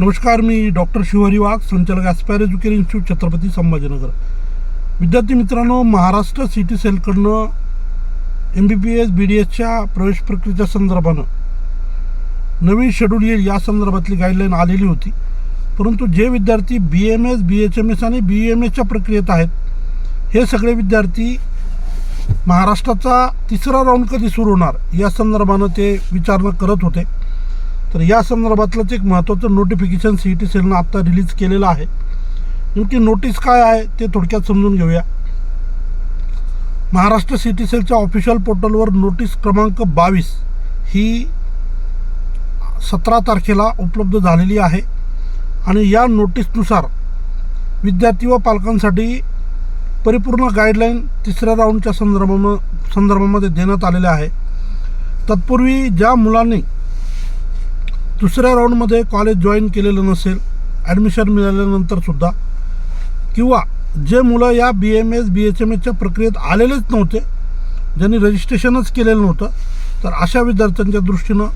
नमस्कार मी डॉक्टर शिवहरी वाघ संचालक aspire education institute Chhatrapati Sambhajinagar. विद्यार्थी मित्रांनो Maharashtra city सेलकडनं M B B S B D एसच्या प्रवेश प्रक्रियेच्या संदर्भानं नवीन शेड्यूल येईल या संदर्भातली गाईडलाईन आलेली होती. परंतु जे विद्यार्थी B M S B H M S आणि बी एम एसच्या प्रक्रियेत आहेत हे सगळे विद्यार्थी महाराष्ट्राचा तिसरा राऊंड कधी सुरू होणार या संदर्भानं ते विचारणं करत होते. तर या संदर्भातलंच एक महत्त्वाचं नोटिफिकेशन सी ई टी सेलनं आत्ता रिलीज केलेलं आहे. नेमकी नोटीस काय आहे ते थोडक्यात समजून घेऊया. महाराष्ट्र सी टी सेलच्या ऑफिशियल पोर्टलवर नोटीस क्रमांक बावीस ही सतरा तारखेला उपलब्ध झालेली आहे आणि या नोटीसनुसार विद्यार्थी व पालकांसाठी परिपूर्ण गाईडलाईन तिसऱ्या राऊंडच्या संदर्भाम संदर्भामध्ये देण्यात आलेल्या आहे. तत्पूर्वी ज्या मुलांनी दुसऱ्या राऊंडमध्ये कॉलेज जॉईन केलेलं नसेल ॲडमिशन मिळाल्यानंतरसुद्धा किंवा जे मुलं या B M S B H M एसच्या प्रक्रियेत आलेलेच नव्हते ज्यांनी रजिस्ट्रेशनच केलेलं नव्हतं तर अशा विद्यार्थ्यांच्या दृष्टीनं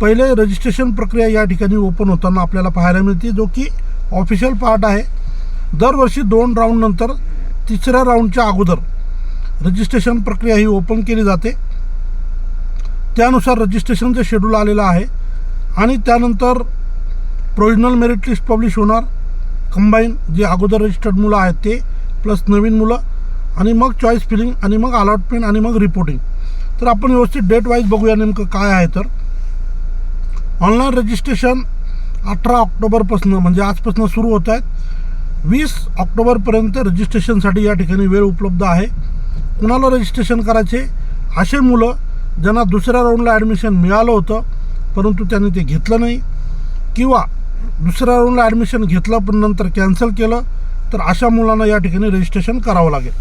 पहिले रजिस्ट्रेशन प्रक्रिया या ठिकाणी ओपन होताना आपल्याला पाहायला मिळते जो की ऑफिशियल पार्ट आहे. दरवर्षी दोन राऊंडनंतर तिसऱ्या राऊंडच्या अगोदर रजिस्ट्रेशन प्रक्रिया ही ओपन केली जाते. त्यानुसार रजिस्ट्रेशनचं शेड्यूल आलेलं आहे. आणि त्यानंतर प्रोविजनल मेरिट लिस्ट पब्लिश होणार. कंबाईन जे अगोदर रजिस्टर्ड मुलं आहेत ते प्लस नवीन मुलं आणि मग चॉईस फिलिंग आणि मग अलॉटमेंट आणि मग रिपोर्टिंग तर आपण व्यवस्थित डेट वाईज बघूया नेमकं काय आहे तर. ऑनलाईन रजिस्ट्रेशन अठरा ऑक्टोबरपासून म्हणजे आजपासून सुरू होत आहेत. वीस ऑक्टोबरपर्यंत रजिस्ट्रेशनसाठी या ठिकाणी वेळ उपलब्ध आहे. कुणाला रजिस्ट्रेशन करायचे? असे मुलं ज्यांना दुसऱ्या राऊंडला ॲडमिशन मिळालं होतं परंतु त्यांनी ते घेतलं नाही. किंवा दुसऱ्या राऊंडला ॲडमिशन घेतलं पण नंतर कॅन्सल केलं तर अशा मुलांना या ठिकाणी रजिस्ट्रेशन करावं लागेल.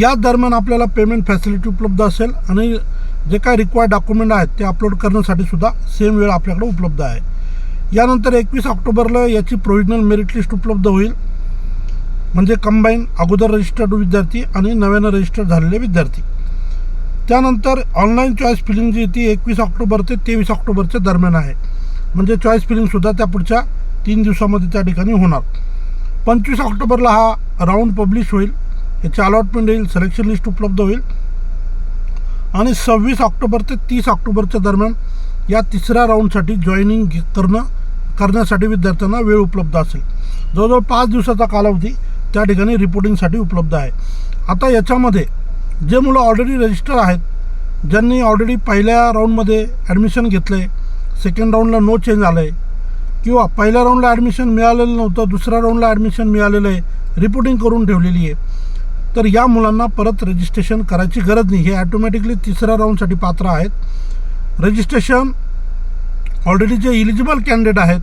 या दरम्यान आपल्याला पेमेंट फॅसिलिटी उपलब्ध असेल आणि जे काय रिक्वायर्ड डॉक्युमेंट आहेत ते अपलोड करण्यासाठी सुद्धा सेम वेळ आपल्याकडे उपलब्ध आहे. यानंतर एकवीस ऑक्टोबरला याची प्रोविजनल मेरिट लिस्ट उपलब्ध होईल. म्हणजे कंबाईन अगोदर रजिस्टर्ड विद्यार्थी आणि नव्यानं रजिस्टर झालेले विद्यार्थी. त्यानंतर ऑनलाईन चॉईस फिलिंग जी ती एकवीस ऑक्टोबर ते तेवीस ऑक्टोबरच्या दरम्यान आहे. म्हणजे चॉईस फिलिंगसुद्धा त्या पुढच्या तीन दिवसामध्ये त्या ठिकाणी होणार. पंचवीस ऑक्टोबरला हा राऊंड पब्लिश होईल. याची अलॉटमेंट येईल सिलेक्शन लिस्ट उपलब्ध होईल. आणि सव्वीस ऑक्टोबर ते तीस ऑक्टोबरच्या दरम्यान या तिसऱ्या राऊंडसाठी जॉईनिंग करणं करण्यासाठी विद्यार्थ्यांना वेळ उपलब्ध असेल. जवळजवळ पाच दिवसाचा कालावधी त्या ठिकाणी रिपोर्टिंगसाठी उपलब्ध आहे. आता याच्यामध्ये जे मुलं ऑलरेडी रजिस्टर आहेत ज्यांनी ऑलरेडी पहिल्या राऊंडमध्ये ॲडमिशन घेतलं आहे सेकंड राऊंडला नो चेंज आलं आहे किंवा पहिल्या राऊंडला ॲडमिशन मिळालेलं नव्हतं दुसऱ्या राऊंडला ॲडमिशन मिळालेलं आहे रिपोर्टिंग करून ठेवलेली आहे तर या मुलांना परत रजिस्ट्रेशन करायची गरज नाही. हे ॲटोमॅटिकली तिसऱ्या राऊंडसाठी पात्र आहेत. रजिस्ट्रेशन ऑलरेडी जे इलिजिबल कॅन्डिडेट आहेत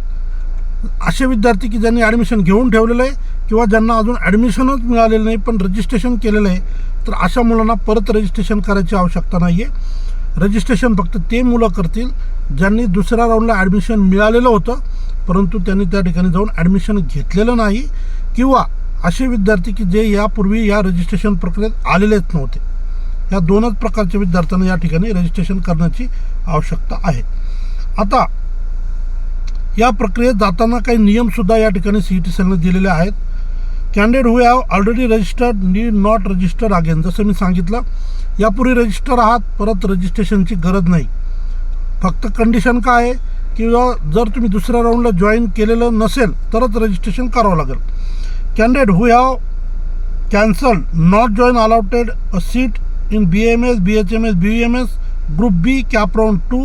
असे विद्यार्थी की ज्यांनी ॲडमिशन घेऊन ठेवलेलं आहे किंवा ज्यांना अजून ॲडमिशनच मिळालेलं नाही पण रजिस्ट्रेशन केलेलं आहे तर अशा मुलांना परत रजिस्ट्रेशन करायची आवश्यकता नाही आहे रजिस्ट्रेशन फक्त ते मुलं करतील ज्यांनी दुसऱ्या राऊंडला ॲडमिशन मिळालेलं होतं परंतु त्यांनी त्या ठिकाणी जाऊन ॲडमिशन घेतलेलं नाही किंवा असे विद्यार्थी की जे यापूर्वी या रजिस्ट्रेशन प्रक्रियेत आलेलेच नव्हते. या दोनच प्रकारच्या विद्यार्थ्यांना या ठिकाणी रजिस्ट्रेशन करण्याची आवश्यकता आहे. आता या प्रक्रियेत जाताना काही नियमसुद्धा या ठिकाणी सी ई टी सेलने दिलेले आहेत. Candidate who have already registered need not register again जसं मी सांगितलं यापूर्वी रजिस्टर आहात परत रजिस्ट्रेशनची गरज नाही. फक्त कंडिशन काय आहे किंवा जर तुम्ही दुसऱ्या राऊंडला जॉईन केलेलं नसेल तरच रजिस्ट्रेशन करावं लागेल. Candidate who have cancel not join allotted a seat in B M S B H M S B M S group B CAP round two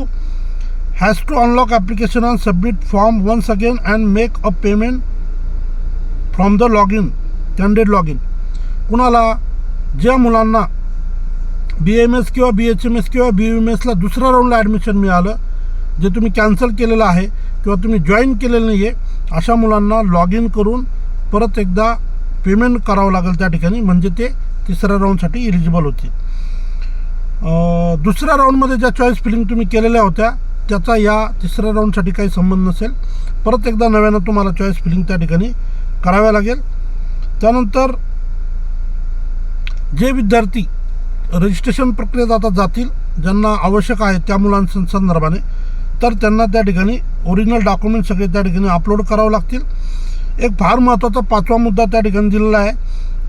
has to unlock application and submit form once again and make a payment from the log in login. Log in कुणाला ज्या मुलांना बी M S किंवा बी H M S किंवा बी M एसला दुसऱ्या राऊंडला admission मिळालं जे तुम्ही cancel केलेलं आहे किंवा तुम्ही जॉईन केलेलं नाही आहे अशा मुलांना लॉग इन करून परत एकदा पेमेंट करावं लागेल त्या ठिकाणी म्हणजे ते तिसऱ्या राऊंडसाठी इलिजिबल होते दुसऱ्या राऊंडमध्ये ज्या चॉईस फिलिंग तुम्ही केलेल्या होत्या त्याचा या तिसऱ्या राऊंडसाठी काही संबंध नसेल. परत एकदा नव्यानं तुम्हाला चॉईस फिलिंग त्या ठिकाणी कराव्या लागेल. त्यानंतर जे विद्यार्थी रजिस्ट्रेशन प्रक्रियेत आता जातील ज्यांना आवश्यक आहे त्या मुलांच्या संदर्भाने. तर त्यांना त्या ठिकाणी ओरिजिनल डॉक्युमेंट सगळे त्या ठिकाणी अपलोड करावं लागतील. एक फार महत्त्वाचा पाचवा मुद्दा त्या ठिकाणी दिलेला आहे.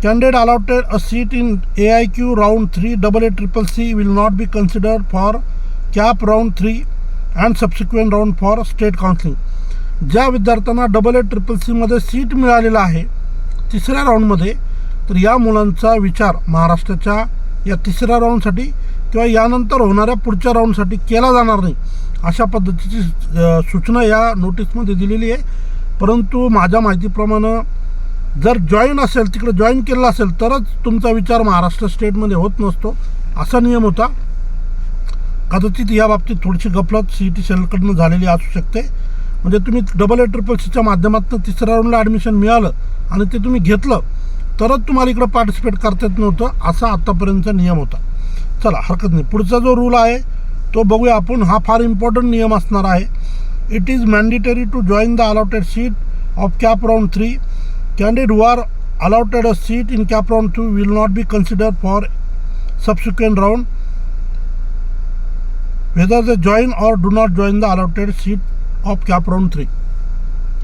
Candidate allotted a seat in A I Q round three double A triple C will not be considered for CAP round three and subsequent round for state counselling ज्या विद्यार्थ्यांना डबल ए ट्रिपल सीमध्ये seat मिळालेलं आहे तिसऱ्या राऊंडमध्ये तर या मुलांचा विचार महाराष्ट्राच्या या तिसऱ्या राऊंडसाठी किंवा यानंतर होणाऱ्या पुढच्या राऊंडसाठी केला जाणार नाही अशा पद्धतीची सूचना या नोटीसमध्ये दिलेली आहे. परंतु माझ्या माहितीप्रमाणे जर जॉईन असेल तिकडे जॉईन केलं असेल तरच तुमचा विचार महाराष्ट्र स्टेटमध्ये होत नसतो असा नियम होता. कदाचित या बाबतीत थोडीशी गफलत सी टी सेलकडनं झालेली असू शकते. म्हणजे तुम्ही डबल ए ट्रिपल सीच्या माध्यमातून तिसऱ्या राऊंडला ॲडमिशन मिळालं आणि ते तुम्ही घेतलं तरच तुम्हाला इकडं पार्टिसिपेट करता येत नव्हतं असा आत्तापर्यंतचा नियम होता. चला हरकत नाही. पुढचा जो रूल आहे तो बघूया आपण. हा फार इम्पॉर्टंट नियम असणार आहे. It is mandatory to join the allotted seat of CAP round three candidate who are allotted a seat in cap round 2 will not be considered for subsequent round. Whether they join or do not join the allotted seat of CAP round three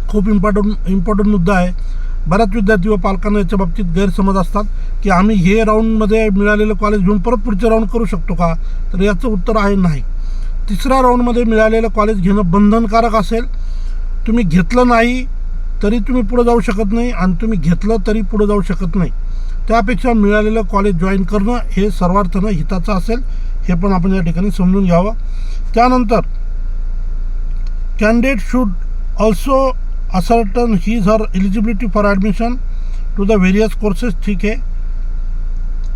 खूप important important मुद्दा आहे. बऱ्याच विद्यार्थी व पालकांना याच्या बाबतीत गैरसमज असतात की आम्ही हे राऊंडमध्ये मिळालेलं कॉलेज घेऊन परत पुढचे राऊंड करू शकतो का? तर याचं उत्तर आहे नाही. तिसऱ्या राऊंडमध्ये मिळालेलं कॉलेज घेणं बंधनकारक असेल. तुम्ही घेतलं नाही तरी तुम्ही पुढं जाऊ शकत नाही आणि तुम्ही घेतलं तरी पुढं जाऊ शकत नाही. त्यापेक्षा मिळालेलं कॉलेज जॉईन करणं हे सर्वार्थानं हिताचं असेल. हे पण आपण या ठिकाणी समजून घ्यावं. त्यानंतर candidate should also ascertain his or eligibility for admission to the various courses ठीक आहे?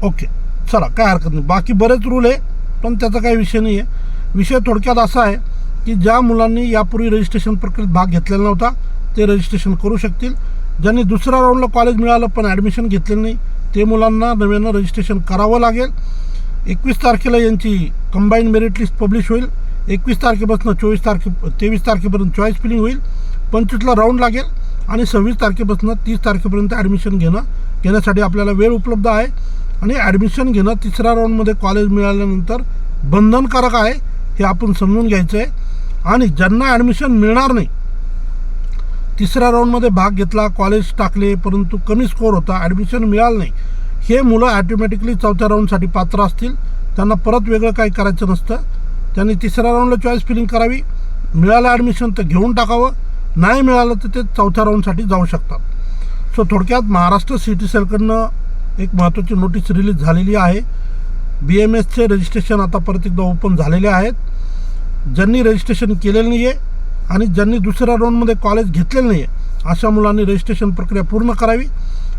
ओके चला काय हरकत नाही. बाकी बरेच रूल आहे पण त्याचा काही विषय नाही आहे विषय थोडक्यात असा आहे की ज्या मुलांनी यापूर्वी रजिस्ट्रेशन प्रक्रियेत भाग घेतलेला नव्हता ते रजिस्ट्रेशन करू शकतील. ज्यांनी दुसऱ्या राऊंडला कॉलेज मिळालं पण ॲडमिशन घेतलेलं नाही ते मुलांना नव्यानं रजिस्ट्रेशन करावं लागेल. एकवीस तारखेला यांची कंबाईन मेरिट लिस्ट पब्लिश होईल. एकवीस तारखेपासून चोवीस तारखे तेवीस तारखेपर्यंत चॉईस फिलिंग होईल. पंचवीसला राऊंड लागेल आणि सव्वीस तारखेपासून तीस तारखेपर्यंत ॲडमिशन घेणं घेण्यासाठी आपल्याला वेळ उपलब्ध आहे. आणि ॲडमिशन घेणं तिसऱ्या राऊंडमध्ये कॉलेज मिळाल्यानंतर बंधनकारक आहे हे आपण समजून घ्यायचं आहे आणि ज्यांना ॲडमिशन मिळणार नाही तिसऱ्या राऊंडमध्ये भाग घेतला कॉलेज टाकले परंतु कमी स्कोअर होता ॲडमिशन मिळालं नाही हे मुलं ॲटोमॅटिकली चौथ्या राऊंडसाठी पात्र असतील. त्यांना परत वेगळं काही करायचं नसतं. त्यांनी तिसऱ्या राऊंडला चॉईस फिलिंग करावी. मिळालं ॲडमिशन तर घेऊन टाकावं. नाही मिळालं तर ते चौथ्या राऊंडसाठी जाऊ शकतात. सो थोडक्यात महाराष्ट्र सिटी सेलकडनं एक महत्त्वाची नोटीस रिलीज झालेली आहे. बी एम एसचे रजिस्ट्रेशन आता परत एकदा ओपन झालेले आहेत. ज्यांनी रजिस्ट्रेशन केलेलं नाही आहे आणि ज्यांनी दुसऱ्या राऊंडमध्ये कॉलेज घेतलेलं नाही आहे अशा मुलांनी रजिस्ट्रेशन प्रक्रिया पूर्ण करावी.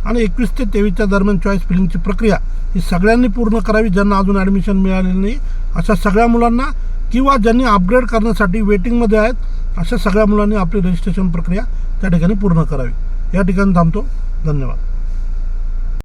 आणि एकवीस ते तेवीसच्या दरम्यान चॉईस फिलिंगची प्रक्रिया ही सगळ्यांनी पूर्ण करावी ज्यांना अजून ॲडमिशन मिळालेलं नाही. अशा सगळ्या मुलांना किंवा ज्यांनी अपग्रेड करण्यासाठी वेटिंगमध्ये आहेत अशा सगळ्या मुलांनी आपली रजिस्ट्रेशन प्रक्रिया त्या ठिकाणी पूर्ण करावी. या ठिकाणी थांबतो. धन्यवाद.